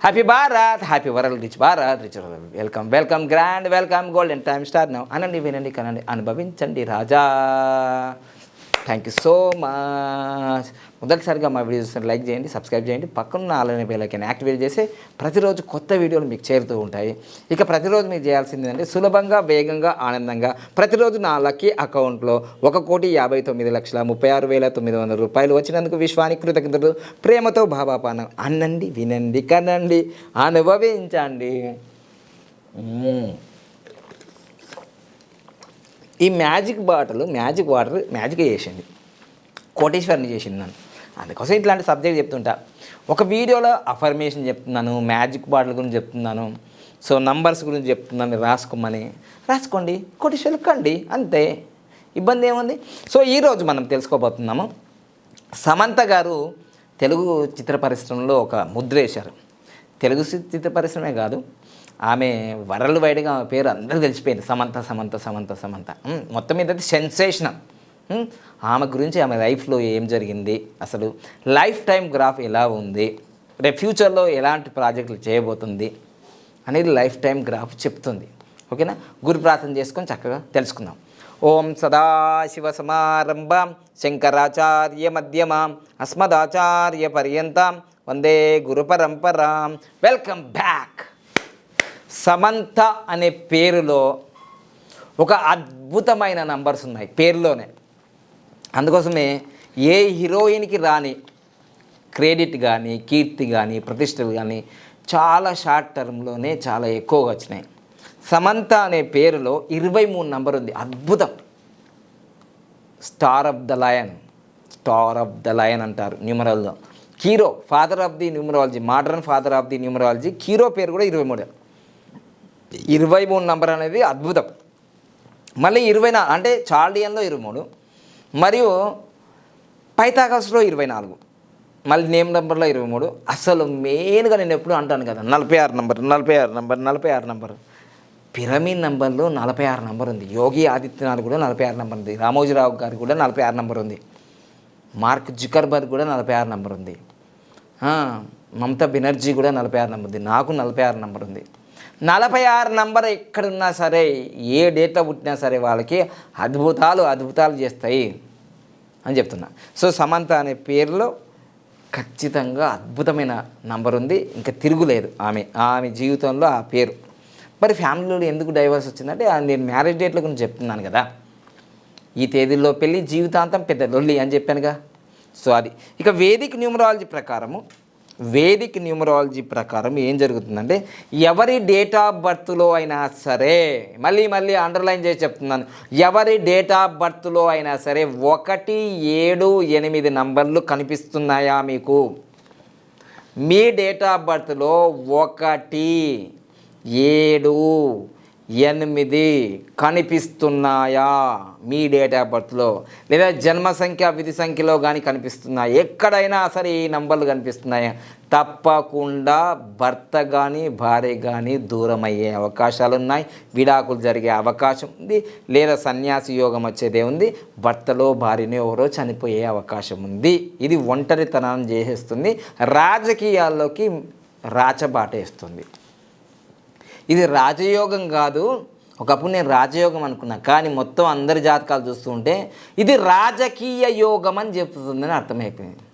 Happy Bharat happy world rich Bharat rich welcome welcome grand welcome golden time star now అనండి వినండి కనండి అనుభవించండి రాజా థ్యాంక్ యూ సో మచ్ మొదటిసారిగా మా వీడియోస్ లైక్ చేయండి సబ్స్క్రైబ్ చేయండి. పక్కన ఆలనే బెల్లైకన్ యాక్టివేట్ చేసి ప్రతిరోజు కొత్త వీడియోలు మీకు చేరుతూ ఉంటాయి. ఇక ప్రతిరోజు మీరు చేయాల్సింది ఏంటంటే సులభంగా వేగంగా ఆనందంగా ప్రతిరోజు నా లక్కీ అకౌంట్లో ఒక కోటి యాభై తొమ్మిది లక్షల ముప్పై ఆరు వేల తొమ్మిది వందల రూపాయలు వచ్చినందుకు విశ్వానికి కృతజ్ఞతలు. ప్రేమతో భావాపానం. అనండి వినండి కనండి అనుభవించండి. ఈ magic bottle magic water magic చేసింది. కోటేశ్వరిని చేసింది నన్ను. అందుకోసం ఇట్లాంటి సబ్జెక్ట్ చెప్తుంటా. ఒక వీడియోలో అఫర్మేషన్ చెప్తున్నాను మ్యాజిక్ బాటిల్ గురించి చెప్తున్నాను సో నంబర్స్ గురించి చెప్తున్నాను రాసుకోమని. రాసుకోండి కోటేశ్వరులు కండి అంతే. ఇబ్బంది ఏముంది? సో ఈరోజు మనం తెలుసుకోబోతున్నాము సమంత గారు తెలుగు చిత్ర పరిశ్రమలో ఒక ముద్ర వేశారు తెలుగు చిత్ర పరిశ్రమే కాదు ఆమె వరల్డ్ వైడ్గా ఆమె పేరు అందరూ తెలిసిపోయింది. సమంత సమంత సమంత సమంత. మొత్తం మీద సెన్సేషనల్. ఆమె గురించి ఆమె లైఫ్లో ఏం జరిగింది? అసలు లైఫ్ టైం గ్రాఫ్ ఎలా ఉంది? రేపు ఫ్యూచర్లో ఎలాంటి ప్రాజెక్టులు చేయబోతుంది? అనేది లైఫ్ టైం గ్రాఫ్ చెప్తుంది. ఓకేనా? గురు ప్రార్థన చేసుకొని చక్కగా తెలుసుకుందాం. ఓం సదాశివ సమారంభం శంకరాచార్య మధ్యమాం అస్మదాచార్య పర్యంతం వందే గురు పరంపరాం. వెల్కమ్ బ్యాక్ సమంత అనే పేరులో ఒక అద్భుతమైన నంబర్స్ ఉన్నాయి పేరులోనే. అందుకోసమే ఏ హీరోయిన్కి రాని క్రెడిట్ కానీ కీర్తి కానీ ప్రతిష్టలు కానీ చాలా షార్ట్ టర్మ్లోనే చాలా ఎక్కువగా వచ్చినాయి. సమంత అనే పేరులో ఇరవై మూడు నంబర్ ఉంది అద్భుతం. Star of the lion star of the lion అంటారు న్యూమరాల్లో Cheiro father of the numerology modern father of the numerology Cheiro పేరు కూడా ఇరవై మూడు. ఇరవై మూడు నంబర్ అనేది అద్భుతం. మళ్ళీ ఇరవై నా అంటే చార్డియన్లో ఇరవై మూడు మరియు పైతాగస్లో ఇరవై నాలుగు మళ్ళీ నేమ్ నెంబర్లో ఇరవై మూడు అసలు మెయిన్గా నేను ఎప్పుడు అంటాను కదా నలభై ఆరు నంబర్ నలభై ఆరు నంబర్ నలభై ఆరు నంబర్ పిరమిడ్ నంబర్లో నలభై ఆరు నంబర్ ఉంది. యోగి ఆదిత్యనాథ్ కూడా నలభై ఆరు నంబర్ ఉంది. రామోజీరావు గారు కూడా నలభై ఆరు నంబర్ ఉంది. మార్క్ జుకర్బర్గ్ కూడా నలభై ఆరు నంబర్ ఉంది. మమతా బెనర్జీ కూడా నలభై ఆరు నంబర్ ఉంది. నాకు నలభై ఆరు నంబర్ ఉంది. నలభై ఆరు నంబర్ ఎక్కడున్నా సరే ఏ డేట్లో పుట్టినా సరే వాళ్ళకి అద్భుతాలు అద్భుతాలు చేస్తాయి అని చెప్తున్నా. సో సమంత అనే పేరులో ఖచ్చితంగా అద్భుతమైన నంబర్ ఉంది. ఇంకా తిరుగులేదు ఆమె ఆమె జీవితంలో ఆ పేరు. మరి ఫ్యామిలీలో ఎందుకు డైవర్స్ వచ్చిందంటే ఆ నేను మ్యారేజ్ డేట్ల గురించి చెప్తున్నాను కదా. ఈ తేదీల్లో పెళ్ళి జీవితాంతం పెద్ద లొల్లి అని చెప్పానుగా. సో అది. ఇక వేదిక న్యూమరాలజీ ప్రకారము వేదిక్ న్యూమరాలజీ ప్రకారం ఏం జరుగుతుందంటే ఎవరి డేట్ ఆఫ్ బర్త్లో అయినా సరే మళ్ళీ మళ్ళీ అండర్లైన్ చేసి చెప్తున్నాను ఎవరి డేట్ ఆఫ్ బర్త్లో అయినా సరే ఒకటి ఏడు ఎనిమిది నంబర్లు కనిపిస్తున్నాయా మీకు? మీ డేట్ ఆఫ్ బర్త్లో ఒకటి ఏడు ఎనిమిది కనిపిస్తున్నాయా? మీ డేట్ ఆఫ్ బర్త్లో లేదా జన్మ సంఖ్య విధి సంఖ్యలో కానీ కనిపిస్తున్నాయి? ఎక్కడైనా సరే ఈ నంబర్లు కనిపిస్తున్నాయా? తప్పకుండా భర్త కానీ భార్య కానీ దూరం అయ్యే అవకాశాలు ఉన్నాయి. విడాకులు జరిగే అవకాశం ఉంది. లేదా సన్యాసి యోగం వచ్చేదే ఉంది. భర్తలో భార్యని ఎవరో చనిపోయే అవకాశం ఉంది. ఇది ఒంటరితనాన్ని చేసేస్తుంది. రాజకీయాల్లోకి రాచబాటేస్తుంది. ఇది రాజయోగం కాదు. ఒకప్పుడు నేను రాజయోగం అనుకున్నా కానీ మొత్తం అందరి జాతకాలు చూస్తుంటే ఇది రాజకీయ యోగం అని చెప్తుందని అర్థమైపోయింది.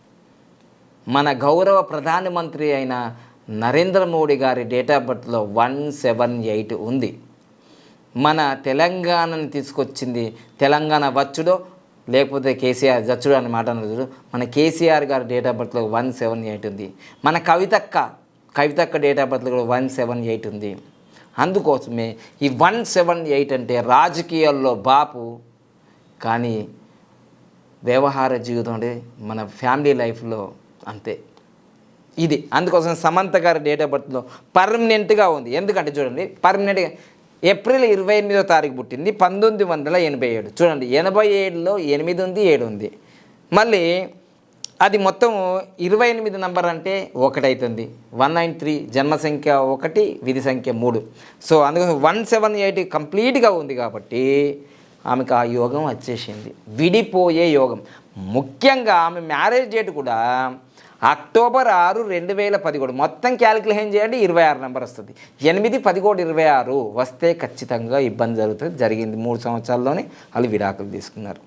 మన గౌరవ ప్రధానమంత్రి అయిన నరేంద్ర మోడీ గారి డేట్ ఆఫ్ బర్త్లో వన్ సెవెన్ ఎయిట్ ఉంది. మన తెలంగాణని తీసుకొచ్చింది తెలంగాణ వచ్చుడో లేకపోతే కేసీఆర్ జచ్చుడు అని మాట అన్నారు మన కేసీఆర్ గారి డేట్ ఆఫ్ బర్త్లో వన్ సెవెన్ ఎయిట్ ఉంది. మన కవితక్క కవితక్క డేట్ ఆఫ్ బర్త్లో కూడా వన్ సెవెన్ ఎయిట్ ఉంది. అందుకోసమే ఈ వన్ సెవెన్ ఎయిట్ అంటే రాజకీయాల్లో బాపు కానీ వ్యవహార జీవితం అంటే మన ఫ్యామిలీ లైఫ్లో అంతే. ఇది. అందుకోసం సమంత గారి డేట్ ఆఫ్ బర్త్లో పర్మనెంట్గా ఉంది. ఎందుకంటే చూడండి పర్మనెంట్గా ఏప్రిల్ ఇరవై ఎనిమిదో తారీఖు పుట్టింది పంతొమ్మిది వందల ఎనభై ఏడు. చూడండి ఎనభై ఏడులో ఎనిమిది ఉంది ఏడు ఉంది. మళ్ళీ అది మొత్తం ఇరవై ఎనిమిది నంబర్ అంటే ఒకటవుతుంది వన్ నైన్ త్రీ జన్మ సంఖ్య ఒకటి విధి సంఖ్య మూడు. సో అందుకోసం వన్ సెవెన్ ఎయిట్ కంప్లీట్గా ఉంది కాబట్టి ఆమెకు ఆ యోగం వచ్చేసింది. విడిపోయే యోగం. ముఖ్యంగా ఆమె మ్యారేజ్ డేట్ కూడా అక్టోబర్ ఆరు రెండు వేల పదిహేడు. మొత్తం క్యాలిక్యులేషన్ చేయండి? ఇరవై ఆరు నెంబర్ వస్తుంది. ఎనిమిది పదిహేడు ఇరవై ఆరు వస్తే ఖచ్చితంగా ఇబ్బంది జరుగుతుంది. జరిగింది మూడు సంవత్సరాల్లోనే వాళ్ళు విడాకులు తీసుకున్నారు.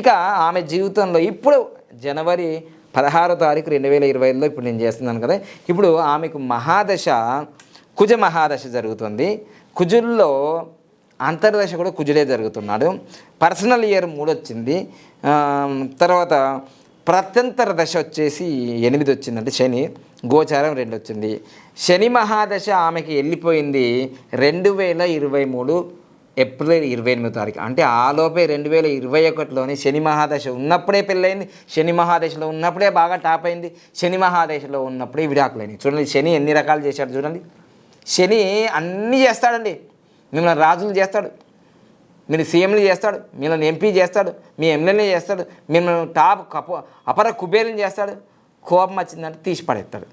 ఇక ఆమె జీవితంలో ఇప్పుడు జనవరి పదహారో తారీఖు రెండు వేల ఇరవైలో ఇప్పుడు నేను చేస్తున్నాను కదా. ఇప్పుడు ఆమెకు మహాదశ కుజ మహాదశ జరుగుతుంది. కుజుల్లో అంతర్దశ కూడా కుజుడే జరుగుతున్నాడు. పర్సనల్ ఇయర్ మూడు వచ్చింది తర్వాత ప్రత్యంతర దశ వచ్చేసి ఎనిమిది వచ్చిందంటే శని. గోచారం రెండు వచ్చింది శని మహాదశ ఆమెకి వెళ్ళిపోయింది రెండు వేల ఇరవై మూడు ఏప్రిల్ ఇరవై ఎనిమిది తారీఖు. అంటే ఆలోపే రెండు వేల ఇరవై ఒకటిలోనే శని మహాదశ ఉన్నప్పుడే పెళ్ళైంది శని మహాదశలో ఉన్నప్పుడే బాగా టాప్ అయింది. శని మహాదశలో ఉన్నప్పుడే విడాకులైనవి చూడండి శని ఎన్ని రకాలు చేశాడు చూడండి. శని అన్నీ చేస్తాడండి. మిమ్మల్ని రాజులు చేస్తాడు. మీరు సీఎంలు చేస్తాడు. మిమ్మల్ని ఎంపీ చేస్తాడు. మీ ఎమ్మెల్యే చేస్తాడు. మిమ్మల్ని టాప్ కప అపర కుబేరుని చేస్తాడు. కోపం వచ్చిందంటే తీసి పడేస్తాడు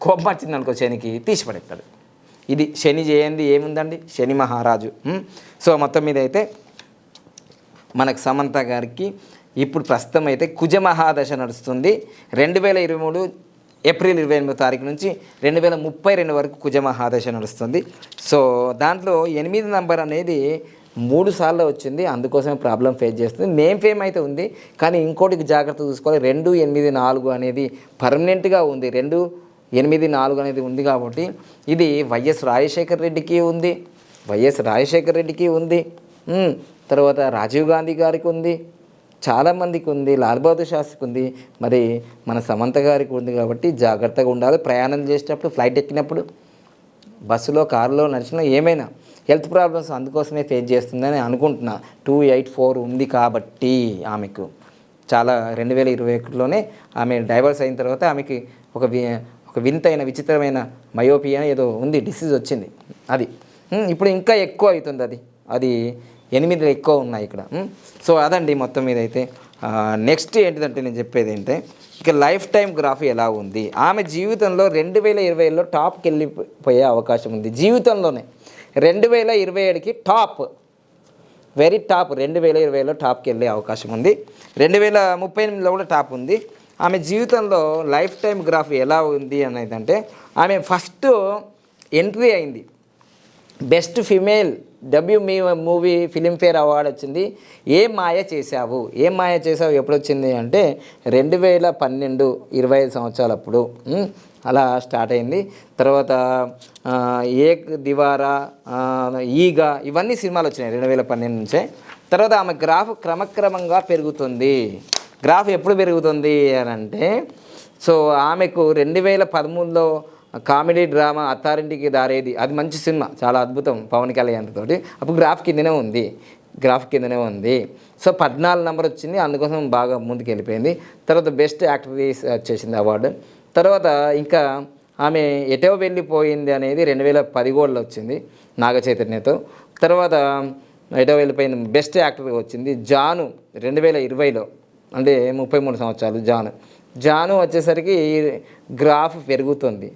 కోపం వచ్చిందనుకో శనికి తీసి పడేస్తాడు ఇది శని చేయంది ఏముందండి? శని మహారాజు. సో మొత్తం మీద అయితే మనకు సమంత గారికి ఇప్పుడు ప్రస్తుతం అయితే కుజ మహాదశ నడుస్తుంది. రెండు వేల ఇరవై మూడు ఏప్రిల్ ఇరవై ఎనిమిదో తారీఖు నుంచి రెండు వేల ముప్పై రెండు వరకు కుజ మహాదశ నడుస్తుంది. సో దాంట్లో ఎనిమిది నంబర్ అనేది మూడు సార్లు వచ్చింది. అందుకోసమే ప్రాబ్లం ఫేస్ చేస్తుంది. నేమ్ ఫేమ్ అయితే ఉంది. కానీ ఇంకోటికి జాగ్రత్త చూసుకోవాలి. రెండు ఎనిమిది నాలుగు అనేది పర్మనెంట్గా ఉంది. రెండు ఎనిమిది నాలుగు అనేది ఉంది కాబట్టి ఇది వైఎస్ రాజశేఖర్ రెడ్డికి ఉంది. వైఎస్ రాజశేఖర్ రెడ్డికి ఉంది. తర్వాత రాజీవ్ గాంధీ గారికి ఉంది. చాలామందికి ఉంది. లాల్ బహదూర్ శాస్త్రికి ఉంది. మరి మన సమంత గారికి ఉంది కాబట్టి జాగ్రత్తగా ఉండాలి. ప్రయాణం చేసేటప్పుడు ఫ్లైట్ ఎక్కినప్పుడు బస్సులో కారులో నడిచిన ఏమైనా హెల్త్ ప్రాబ్లమ్స్ అందుకోసమే ఫేస్ చేస్తుందని అనుకుంటున్నా. టూ ఎయిట్ ఫోర్ ఉంది కాబట్టి ఆమెకు. చాలా రెండు వేల ఇరవై ఒకటిలోనే ఆమె డైవర్స్ అయిన తర్వాత ఆమెకి ఒక వి ఒక వింతైన విచిత్రమైన మయోపియా ఏదో ఉంది డిసీజ్ వచ్చింది. అది. ఇప్పుడు ఇంకా ఎక్కువ అవుతుంది అది. అది ఎనిమిది ఎక్కువ ఉన్నాయి ఇక్కడ. సో అదండి మొత్తం మీద అయితే. నెక్స్ట్ ఏంటిదంటే నేను చెప్పేది ఏంటంటే ఇక లైఫ్ టైం గ్రాఫ్ ఎలా ఉంది? ఆమె జీవితంలో రెండు వేల ఇరవైలో టాప్కి వెళ్ళిపోయే అవకాశం ఉంది. జీవితంలోనే రెండు వేల ఇరవై ఏడుకి టాప్ వెరీ టాప్ రెండు వేల ఇరవైలో టాప్కి వెళ్ళే అవకాశం ఉంది. రెండు వేల ముప్పై ఎనిమిదిలో కూడా టాప్ ఉంది. ఆమె జీవితంలో లైఫ్ టైం గ్రాఫ్ ఎలా ఉంది అనేది అంటే ఆమె ఫస్ట్ ఎంట్రీ అయింది. బెస్ట్ ఫిమేల్ డబ్ల్యూ మీ మూవీ ఫిలింఫేర్ అవార్డు వచ్చింది. ఏ మాయ చేశావు? ఏ మాయ చేసావు ఎప్పుడు వచ్చింది అంటే రెండు వేల పన్నెండు ఇరవై ఐదు సంవత్సరాలప్పుడు అలా స్టార్ట్ అయింది. తర్వాత ఏక్ దివారా ఈగ ఇవన్నీ సినిమాలు వచ్చినాయి రెండు వేల పన్నెండు నుంచే. తర్వాత ఆమె గ్రాఫ్ క్రమక్రమంగా పెరుగుతుంది. గ్రాఫ్ ఎప్పుడు పెరుగుతుంది అని అంటే సో ఆమెకు రెండు వేల పదమూడులో కామెడీ డ్రామా అత్తారింటికి దారేది. అది మంచి సినిమా చాలా అద్భుతం పవన్ కళ్యాణ్ తోటి. అప్పుడు గ్రాఫ్ కిందనే ఉంది గ్రాఫ్ కిందనే ఉంది. సో పద్నాలుగు నెంబర్ వచ్చింది అందుకోసం బాగా ముందుకు వెళ్ళిపోయింది. తర్వాత బెస్ట్ యాక్ట్రెస్ వచ్చేసింది అవార్డు. తర్వాత ఇంకా ఆమె ఎటో వెళ్ళిపోయింది అనేది రెండు వేల పదిహేడులో వచ్చింది నాగ చైతన్యతో తర్వాత ఎటో వెళ్ళిపోయింది బెస్ట్ యాక్టర్ వచ్చింది జాను రెండు వేల ఇరవైలో. అంటే ముప్పై మూడు సంవత్సరాలు జాను. జాను వచ్చేసరికి గ్రాఫ్ పెరుగుతుంది.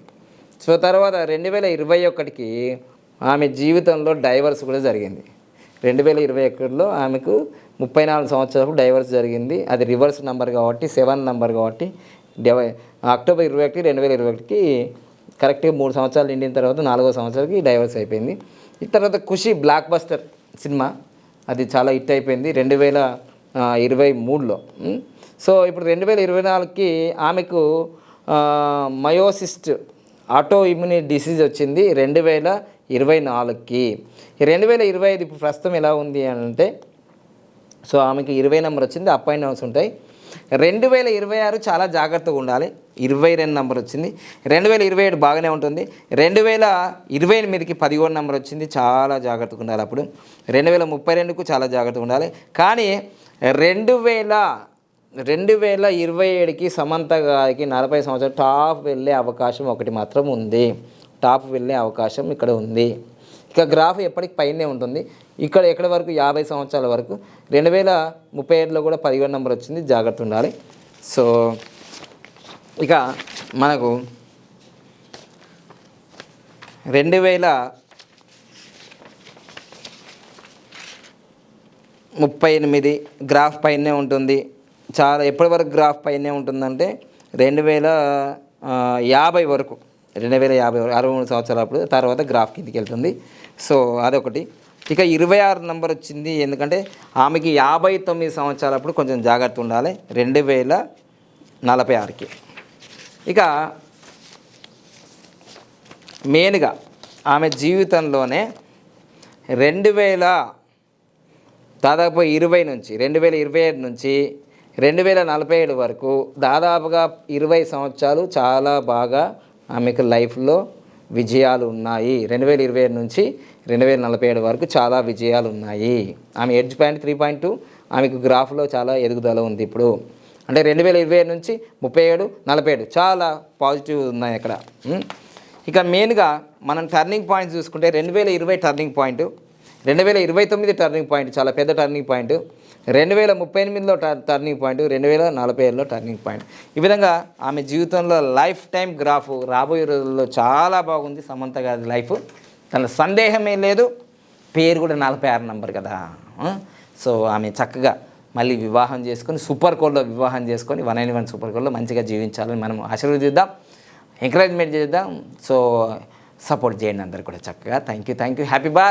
సో తర్వాత రెండు వేల ఇరవై ఒకటికి ఆమె జీవితంలో డైవర్స్ కూడా జరిగింది. రెండు వేల ఇరవై ఒకటిలో ఆమెకు ముప్పై నాలుగు సంవత్సరాలకు డైవర్స్ జరిగింది. అది రివర్స్ నెంబర్ కాబట్టి సెవెన్ నెంబర్ కాబట్టి డెవై అక్టోబర్ ఇరవై ఒకటి రెండు వేల ఇరవై ఒకటికి కరెక్ట్గా మూడు సంవత్సరాలు నిండిన తర్వాత నాలుగో సంవత్సరాలకి డైవర్స్ అయిపోయింది. ఈ తర్వాత ఖుషి బ్లాక్ బస్టర్ సినిమా. అది చాలా హిట్ అయిపోయింది. రెండు వేల ఇరవై మూడులో. సో ఇప్పుడు రెండు వేల ఇరవై నాలుగుకి ఆమెకు మయోసిస్ట్ ఆటో ఇమ్యూని డిసీజ్ వచ్చింది రెండు వేల ఇరవై నాలుగుకి. రెండు వేల ఇరవై ఐదు ఇప్పుడు ప్రస్తుతం ఎలా ఉంది అని అంటే సో ఆమెకి ఇరవై నెంబర్ వచ్చింది అప్ అండ్ డౌన్స్ ఉంటాయి. రెండు వేల ఇరవై ఆరు చాలా జాగ్రత్తగా ఉండాలి. ఇరవై రెండు నెంబర్ వచ్చింది. రెండు వేల ఇరవై ఏడు బాగానే ఉంటుంది. రెండు వేల ఇరవై ఎనిమిదికి పదిహేను నెంబర్ వచ్చింది. చాలా జాగ్రత్తగా ఉండాలి అప్పుడు. రెండు వేల ముప్పై రెండుకు చాలా జాగ్రత్తగా ఉండాలి. కానీ రెండు వేల రెండు వేల ఇరవై ఏడుకి సమంత గారికి నలభై సంవత్సరాలు టాప్ వెళ్ళే అవకాశం ఒకటి మాత్రం ఉంది. టాప్ వెళ్ళే అవకాశం ఇక్కడ ఉంది. ఇక గ్రాఫ్ ఎప్పటికి పైనే ఉంటుంది. ఇక్కడ ఎక్కడి వరకు? యాభై సంవత్సరాల వరకు. రెండు వేల ముప్పై ఏడులో కూడా పదిహేడు నెంబర్ వచ్చింది. జాగ్రత్త ఉండాలి. సో ఇక మనకు రెండు వేల ముప్పై ఎనిమిది గ్రాఫ్ పైనే ఉంటుంది. చాలా ఎప్పటి వరకు గ్రాఫ్ పైనే ఉంటుందంటే రెండు వేల యాభై వరకు. రెండు వేల యాభై వరకు అరవై మూడు సంవత్సరాలప్పుడు తర్వాత గ్రాఫ్ కిందికి వెళ్తుంది. సో అదొకటి. ఇక ఇరవై ఆరు నెంబర్ వచ్చింది. ఎందుకంటే ఆమెకి యాభై తొమ్మిది సంవత్సరాలప్పుడు కొంచెం జాగ్రత్త ఉండాలి. రెండు వేల నలభై ఆరుకి. ఇక మెయిన్గా ఆమె జీవితంలోనే రెండు వేల దాదాపు ఇరవై నుంచి రెండు వేల ఇరవై ఏడు నుంచి రెండు వేల నలభై ఏడు వరకు దాదాపుగా ఇరవై సంవత్సరాలు చాలా బాగా ఆమెకు లైఫ్లో విజయాలు ఉన్నాయి. రెండు వేల ఇరవై ఏడు నుంచి రెండు వేల నలభై ఏడు వరకు చాలా విజయాలు ఉన్నాయి. ఆమె edge point three point two ఆమెకు గ్రాఫ్లో చాలా ఎదుగుదల ఉంది ఇప్పుడు. అంటే రెండు వేల ఇరవై ఏడు నుంచి ముప్పై ఏడు నలభై ఏడు చాలా పాజిటివ్ ఉన్నాయి అక్కడ. ఇక మెయిన్గా మనం టర్నింగ్ పాయింట్ చూసుకుంటే రెండు వేల ఇరవై టర్నింగ్ పాయింట్ రెండు వేల ఇరవై తొమ్మిది టర్నింగ్ పాయింట్ చాలా పెద్ద టర్నింగ్ పాయింట్ రెండు వేల ముప్పై ఎనిమిదిలో టర్ టర్నింగ్ పాయింట్ రెండు వేల నలభై ఏడులో టర్నింగ్ పాయింట్ ఈ విధంగా ఆమె జీవితంలో లైఫ్ టైం గ్రాఫ్ రాబోయే రోజుల్లో చాలా బాగుంది. సమంత గారి లైఫ్ తన సందేహమే లేదు. పేరు కూడా నలభై ఆరు నంబర్ కదా. సో ఆమె చక్కగా మళ్ళీ వివాహం చేసుకొని సూపర్ కోడ్లో వివాహం చేసుకొని వన్ అండ్ వన్ సూపర్ కోడ్లో మంచిగా జీవించాలని మనం ఆశీర్వదిద్దాం ఎంకరేజ్మెంట్ చేద్దాం. సో సపోర్ట్ చేయండి అందరు కూడా చక్కగా. Thank you thank you happy బా